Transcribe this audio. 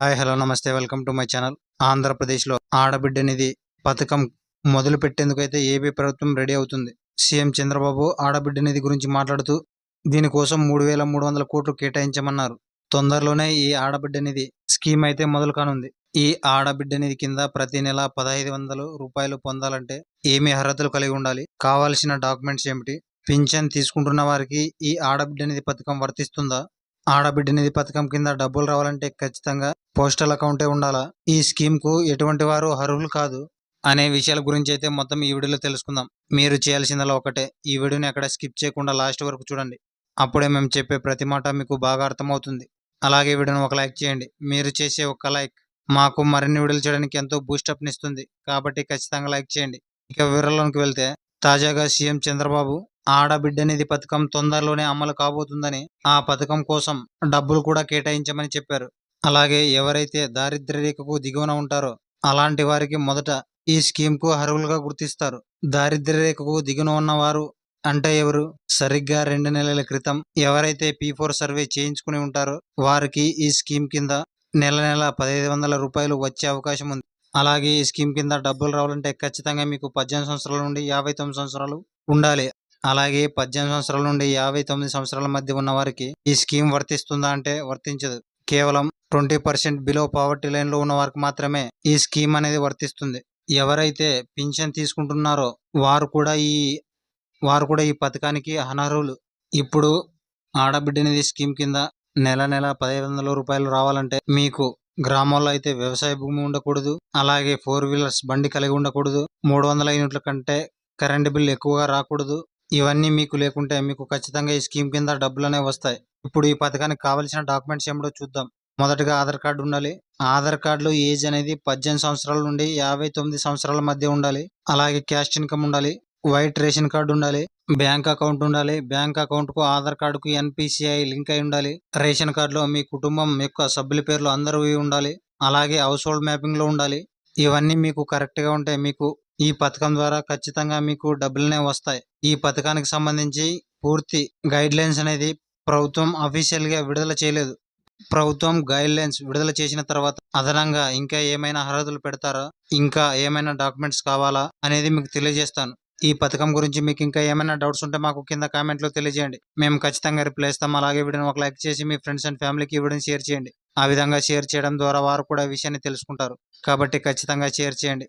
Hi hello నమస్తే. Welcome to my channel. ఆంధ్రప్రదేశ్లో ఆడబిడ్డ నిధి పథకం మొదలు పెట్టేందుకైతే ఏపీ ప్రభుత్వం రెడీ అవుతుంది. సీఎం చంద్రబాబు ఆడబిడ్డ నిధి గురించి మాట్లాడుతూ దీనికోసం మూడు వేల మూడు వందల కోట్లు కేటాయించమన్నారు. తొందరలోనే ఈ ఆడబిడ్డ నిధి స్కీమ్ అయితే మొదలు కానుంది. ఈ ఆడబిడ్డ నిధి కింద ప్రతి నెల పదహైదు వందలు రూపాయలు పొందాలంటే ఏమి అర్హతలు కలిగి ఉండాలి? కావాల్సిన డాక్యుమెంట్స్ ఏమిటి? పింఛన్ తీసుకుంటున్న వారికి ఈ ఆడబిడ్డ నిధి పథకం వర్తిస్తుందా? ఆడబిడ్డ నిధి పథకం కింద డబ్బులు రావాలంటే ఖచ్చితంగా పోస్టల్ అకౌంటే ఉండాలా? ఈ స్కీమ్కు ఎటువంటి వారు అర్హులు కాదు? అనే విషయాల గురించి అయితే మొత్తం ఈ వీడియోలో తెలుసుకుందాం. మీరు చేయాల్సిందలా ఒకటే. ఈ వీడియోని ఎక్కడ స్కిప్ చేయకుండా లాస్ట్ వరకు చూడండి. అప్పుడే మేము చెప్పే ప్రతి మాట మీకు బాగా అర్థమవుతుంది. అలాగే వీడియోని ఒక లైక్ చేయండి. మీరు చేసే ఒక లైక్ మాకు మరిన్ని వీడియోలు చేయడానికి ఎంతో బూస్టప్ నిస్తుంది కాబట్టి ఖచ్చితంగా లైక్ చేయండి. ఇక వివరాల్లోకి వెళ్తే తాజాగా సీఎం చంద్రబాబు ఆడబిడ్డనిధి పథకం తొందరలోనే అమలు కాబోతుందని ఆ పథకం కోసం డబ్బులు కూడా కేటాయించమని చెప్పారు. అలాగే ఎవరైతే దారిద్ర్య రేఖకు దిగువన ఉంటారో అలాంటి వారికి మొదట ఈ స్కీమ్కు అర్హులుగా గుర్తిస్తారు. దారిద్ర్య రేఖకు దిగున ఉన్నవారు అంటే ఎవరు? సరిగ్గా రెండు నెలల క్రితం ఎవరైతే పీ ఫోర్ సర్వే చేయించుకుని ఉంటారో వారికి ఈ స్కీమ్ కింద నెల నెల పదహైదు వందల రూపాయలు వచ్చే అవకాశం ఉంది. అలాగే ఈ స్కీమ్ కింద డబ్బులు రావాలంటే ఖచ్చితంగా మీకు పద్దెనిమిది సంవత్సరాల నుండి యాభై తొమ్మిది సంవత్సరాలు ఉండాలి. అలాగే పద్దెనిమిది సంవత్సరాల నుండి యాభై తొమ్మిది సంవత్సరాల మధ్య ఉన్న వారికి ఈ స్కీమ్ వర్తిస్తుందా అంటే వర్తించదు. కేవలం ట్వంటీ పర్సెంట్ బిలో పావర్టీ లైన్లో ఉన్న వారికి మాత్రమే ఈ స్కీమ్ అనేది వర్తిస్తుంది. ఎవరైతే పింఛన్ తీసుకుంటున్నారో వారు కూడా ఈ వారు కూడా ఈ పథకానికి అనర్హులు. ఇప్పుడు ఆడబిడ్డ నిధి స్కీమ్ కింద నెల నెల పదిహేను వందల రూపాయలు రావాలంటే మీకు గ్రామాల్లో అయితే వ్యవసాయ భూమి ఉండకూడదు అలాగే ఫోర్ వీలర్స్ బండి కలిగి ఉండకూడదు మూడు వందల యూనిట్ల కంటే కరెంట్ బిల్ ఎక్కువగా రాకూడదు ఇవన్నీ మీకు లేకుంటే మీకు ఖచ్చితంగా ఈ స్కీమ్ కింద డబ్బులు అనేవి వస్తాయి. ఇప్పుడు ఈ పథకానికి కావాల్సిన డాక్యుమెంట్స్ ఏమిటో చూద్దాం. మొదటగా ఆధార్ కార్డు ఉండాలి. ఆధార్ కార్డులో ఏజ్ అనేది పద్దెనిమిది సంవత్సరాల నుండి యాభై తొమ్మిది సంవత్సరాల మధ్య ఉండాలి. అలాగే క్యాష్ ఇన్కమ్ ఉండాలి. వైట్ రేషన్ కార్డు ఉండాలి. బ్యాంక్ అకౌంట్ ఉండాలి. బ్యాంక్ అకౌంట్కు ఆధార్ కార్డు కు ఎన్పిసిఐ లింక్ అయి ఉండాలి. రేషన్ కార్డులో మీ కుటుంబం యొక్క సభ్యుల పేర్లు అందరూ ఉండాలి. అలాగే హౌస్ హోల్డ్ మ్యాపింగ్లో ఉండాలి. ఇవన్నీ మీకు కరెక్ట్గా ఉంటే మీకు ఈ పథకం ద్వారా ఖచ్చితంగా మీకు డబ్బులనే వస్తాయి. ఈ పథకానికి సంబంధించి పూర్తి గైడ్ లైన్స్ అనేది ప్రభుత్వం అఫీషియల్గా విడుదల చేయలేదు. ప్రభుత్వం గైడ్ లైన్స్ విడుదల చేసిన తర్వాత అదనంగా ఇంకా ఏమైనా అర్హతలు పెడతారా? ఇంకా ఏమైనా డాక్యుమెంట్స్ కావాలా? అనేది మీకు తెలియజేస్తాను. ఈ పథకం గురించి మీకు ఇంకా ఏమైనా డౌట్స్ ఉంటే మాకు కింద కామెంట్లో తెలియజేయండి. మేము ఖచ్చితంగా రిప్లై ఇస్తాం. అలాగే వీడియోని ఒక లైక్ చేసి మీ ఫ్రెండ్స్ అండ్ ఫ్యామిలీకి ఈ వీడియోని షేర్ చేయండి. ఆ విధంగా షేర్ చేయడం ద్వారా వారు కూడా విషయాన్ని తెలుసుకుంటారు. కాబట్టి ఖచ్చితంగా షేర్ చేయండి.